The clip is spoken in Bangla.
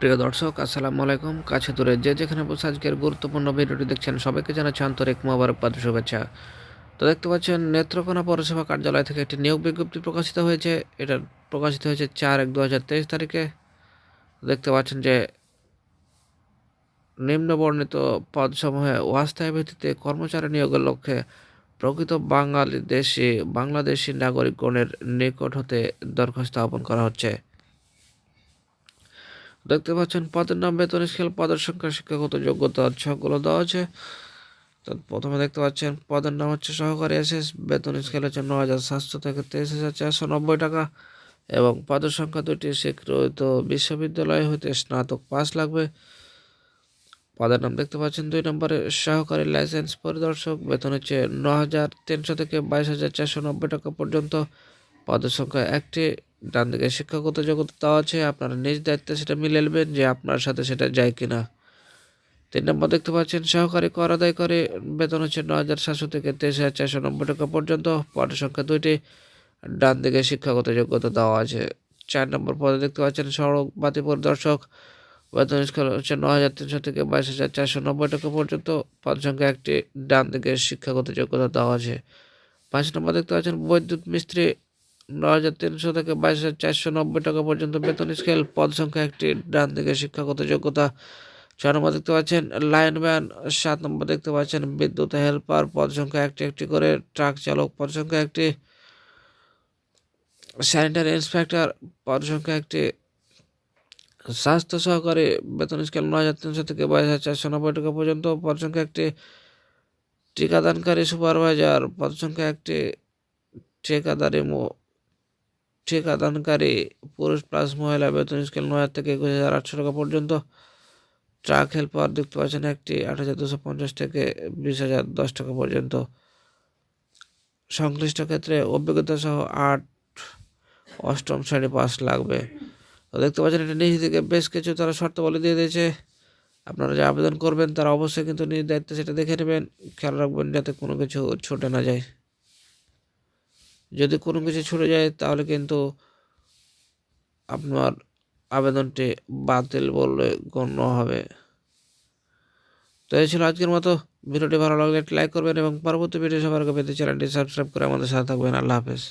প্রিয় দর্শক, আসসালামু আলাইকুম। কাছে দূরে যে যেখানে বসে আজকের গুরুত্বপূর্ণ ভিডিওটি দেখছেন সবাইকে জানাচ্ছি আন্তরিক মোবারকবাদ, শুভেচ্ছা। তো দেখতে পাচ্ছেন, নেত্রকোনা পৌরসভা কার্যালয় থেকে একটি নিয়োগ বিজ্ঞপ্তি প্রকাশিত হয়েছে। এটা প্রকাশিত হয়েছে চার এক দু হাজার তেইশ তারিখে। দেখতে পাচ্ছেন যে নিম্নবর্ণিত পদসমূহে অস্থায়ী ভিত্তিতে কর্মচারী নিয়োগের লক্ষ্যে প্রকৃত বাঙালি দেশি বাংলাদেশি নাগরিকগণের নিকট হতে দরখাস্ত আহ্বান করা হচ্ছে। দেখতে পাচ্ছেন, পদের নাম বেতন স্কেল, পদের সংখ্যা, শিক্ষাগত যোগ্যতা সবগুলো দেওয়া আছে। তো প্রথমে দেখতে পাচ্ছেন, পদের নাম হচ্ছে সহকারী এসএস, বেতন স্কেল হচ্ছে ন হাজার সাতশো থেকে তেইশ হাজার চারশো নব্বই টাকা এবং পদের সংখ্যা দুটি স্বীকৃত বিশ্ববিদ্যালয় হইতে স্নাতক পাস লাগবে। পদের নাম দেখতে পাচ্ছেন, দুই নম্বরে সহকারী লাইসেন্স পরিদর্শক, বেতন হচ্ছে ন হাজার তিনশো থেকে বাইশ হাজার চারশো নব্বই টাকা পর্যন্ত। পদের সংখ্যা একটি ডান দিকে শিক্ষাগত জগৎ দেওয়া আছে, আপনারা নিজ দায়িত্বে সেটা মিলে নেবেন যে আপনার সাথে সেটা যায় কি না তিন নম্বর দেখতে পাচ্ছেন, সহকারী কর আদায় করে বেতন হচ্ছে ন হাজার সাতশো থেকে তেইশ হাজার চারশো নব্বই টাকা পর্যন্ত। পদের সংখ্যা দুইটি, ডান দিকে শিক্ষাগত যোগ্যতা দেওয়া আছে। চার নম্বর পদে দেখতে পাচ্ছেন, সড়ক বাতি পরিদর্শক, বেতন স্কেল হচ্ছে ন হাজার তিনশো থেকে বাইশ হাজার চারশো নব্বই টাকা পর্যন্ত। পদ সংখ্যা একটি, ডান দিকে শিক্ষাগত যোগ্যতা দেওয়া আছে। পাঁচ নম্বর দেখতে পাচ্ছেন বৈদ্যুৎ মিস্ত্রি ন হাজার তিনশো থেকে বাইশ হাজার চারশো নব্বই টাকা পর্যন্ত বেতন স্কেল। পদ সংখ্যা একটি। ডান দিকে শিক্ষাগত যোগ্যতা। ছয় নম্বর দেখতে পাচ্ছেন, লাইনম্যান। সাত নম্বর দেখতে পাচ্ছেন, বিদ্যুৎ হেল্পার। পদ সংখ্যা একটি একটি করে। ট্রাক চালক, পদ সংখ্যা একটি। স্যানিটারি ইন্সপেক্টর, পদ সংখ্যা একটি। স্বাস্থ্য সহকারী, বেতন স্কেল নয় হাজার তিনশো থেকে বাইশ হাজার চারশো নব্বই টাকা পর্যন্ত, পদ সংখ্যা একটি। টিকাদানকারী সুপারভাইজার, পদ সংখ্যা একটি। ঠিকাদারি ঠিকাদানকারী পুরুষ প্লাস মহিলা বেতন স্কেল নয় হাজার থেকে একুশ হাজার আটশো টাকা পর্যন্ত। ট্রাক হেল্পার দেখতে পাচ্ছেন একটি আট হাজার দুশো পঞ্চাশ থেকে বিশ হাজার দশ টাকা পর্যন্ত। সংশ্লিষ্ট ক্ষেত্রে অভিজ্ঞতা সহ আট অষ্টম শ্রেণি পাস লাগবে। তো দেখতে পাচ্ছেন এটা নিজ থেকে বেশ কিছু তারা শর্তাবলী দিয়ে দিয়েছে। আপনারা যে আবেদন করবেন তারা অবশ্যই কিন্তু নিজ দায়িত্বে সেটা দেখে নেবেন। খেয়াল রাখবেন যাতে কোনো কিছু ছুটে না যায়। যদি কোনো কিছু ছুটে যায়, তাহলে কিন্তু আপনার আবেদনটি বাতিল বলে গণ্য হবে। তো এই ছিল আজকের মতো। ভিডিওটি ভালো লাগলে লাইক করবেন এবং পরবর্তী ভিডিও সবার পেতে চ্যানেলটি সাবস্ক্রাইব করে আমাদের সাথে থাকবেন। আল্লাহ হাফেজ।